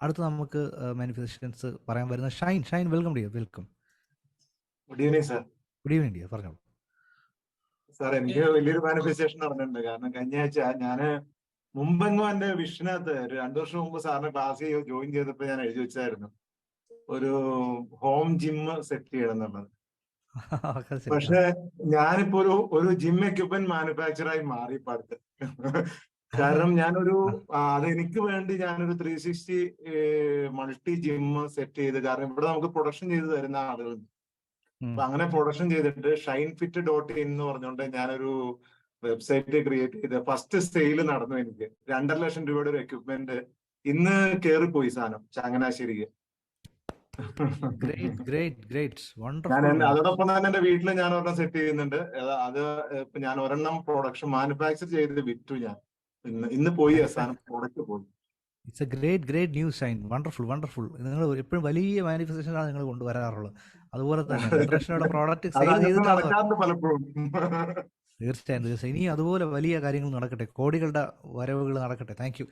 അടുത്ത നമുക്ക് മാനിഫെസ്റ്റേഷൻസ് പറയാൻ വരുന്ന Shine. Shine welcome dear welcome good evening sir good evening dear പറഞ്ഞോളൂ. സാർ എനിക്ക് വലിയൊരു മാനിഫെസ്റ്റേഷൻ നടന്നിട്ടുണ്ട്. കാരണം കഴിഞ്ഞ ആഴ്ച ഞാൻ മുമ്പെങ്ങും എന്റെ വിഷനകത്ത് ഒരു രണ്ടു വർഷം മുമ്പ് സാറിന്റെ ക്ലാസ് ജോയിൻ ചെയ്തപ്പോ ഞാൻ എഴുതി വെച്ചായിരുന്നു. ഒരു ഹോം ജിം സെറ്റ് ചെയ്യണം എന്നുള്ളത്. പക്ഷെ ഞാനിപ്പോ ഒരു ഒരു ജിം എക്യുപ്മെന്റ് മാനുഫാക്ചറായി മാറി ഇപ്പൊ അടുത്ത്. കാരണം ഞാനൊരു ആ, അത് എനിക്ക് വേണ്ടി ഞാനൊരു three sixty multi gym set ചെയ്ത് കാരണം ഇവിടെ നമുക്ക് പ്രൊഡക്ഷൻ ചെയ്ത് തരുന്ന ആളുകളുണ്ട് ഉം. അപ്പൊ അങ്ങനെ പ്രൊഡക്ഷൻ ചെയ്തിട്ട് ഷൈൻ ഫിറ്റ് ഡോട്ട് ഇൻ എന്ന് പറഞ്ഞുകൊണ്ട് ഞാനൊരു വെബ്സൈറ്റ് ക്രിയേറ്റ് ചെയ്ത് ഫസ്റ്റ് സെയിൽ നടന്നു എനിക്ക്. രണ്ടര ലക്ഷം രൂപയുടെ ഒരു എക്യുപ്മെന്റ് ഇന്ന് കേറിപ്പോയി സാധനം ചങ്ങനാശ്ശേരിക്ക്. ഞാൻ അതോടൊപ്പം തന്നെ എന്റെ വീട്ടിൽ ഞാൻ ഒരെണ്ണം സെറ്റ് ചെയ്യുന്നുണ്ട്. അത് അത് ഇപ്പൊ ഞാൻ ഒരെണ്ണം പ്രൊഡക്ഷൻ മാനുഫാക്ചർ ചെയ്ത് വിറ്റു ഞാൻ. ഇന്ന് ഇന്ന് പോയി സാധനം പ്രോഡക്റ്റ് പോയി. It's a great great news Shine wonderful wonderful നിങ്ങൾ എപ്പോഴും വലിയ മാനിഫെസ്റ്റേഷനാണ് നിങ്ങൾ കൊണ്ടുവരാറുള്ളത്. അതുപോലെ തന്നെ ഫെഡറേഷനോட പ്രോഡക്റ്റ് സെയിൽ ചെയ്തിട്ടാണ് തീർച്ചയായും തീർച്ചയായും. ഇനി അതുപോലെ വലിയ കാര്യങ്ങൾ നടക്കട്ടെ. കോടികളുടെ വരവുകൾ നടക്കട്ടെ. Thank you